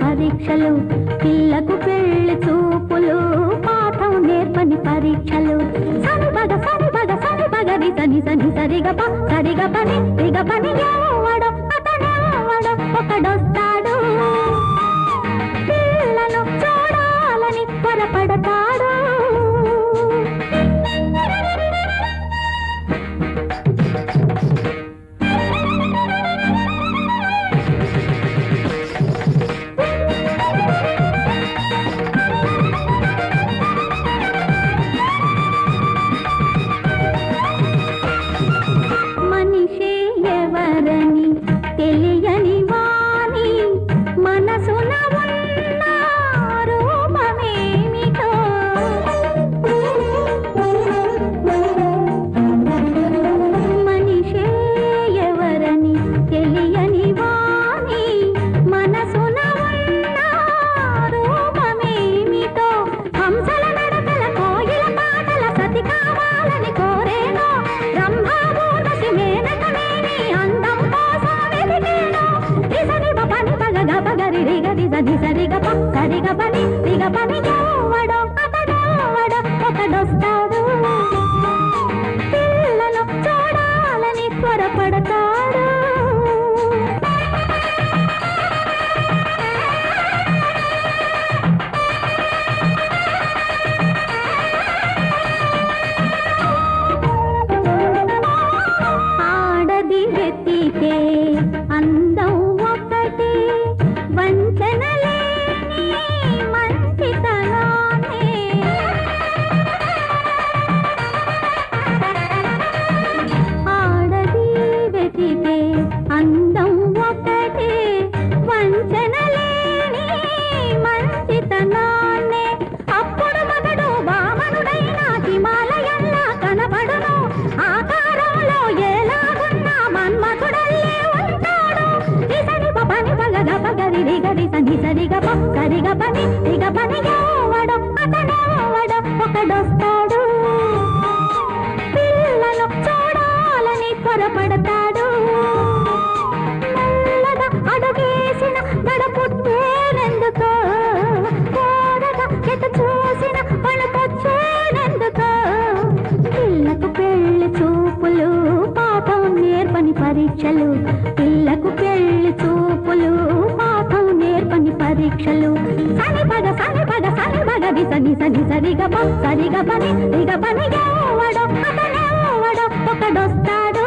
పరీక్షలు పిల్లకు పెళ్ళి చూపులు పాఠం నేర్పని పరీక్షలు సరిబగ సరిబగ సరిబగ రిసని సని సరిగప సరిగపని రిగపని దిశ రిగ ఒకడొస్తాడు. పిల్లను చూడాలని త్వరపడతాడు. అందం ఒకటే వంచన లేని మంచితనాన్నే. అప్పుడు మగడు వామనుడైన హిమాలయంలా కనబడును. ఆకారంలో ఎలాగున్నా మన్మథుడల్లే ఉంటాడు. దిశని పని పగ పగరి రిగరి సని సరిగ ప పని రిగ పని ఎవడో అతనెవడో పరీక్షలు పిల్లకు పెళ్ళి చూపులు పాఠం నేర్పని పరీక్షలు. సని పగ సని పగ సని పగ దిశ నిస నిస రిగ సరిగ పని రిగ పని ఎవడో ఒకడొస్తాడు.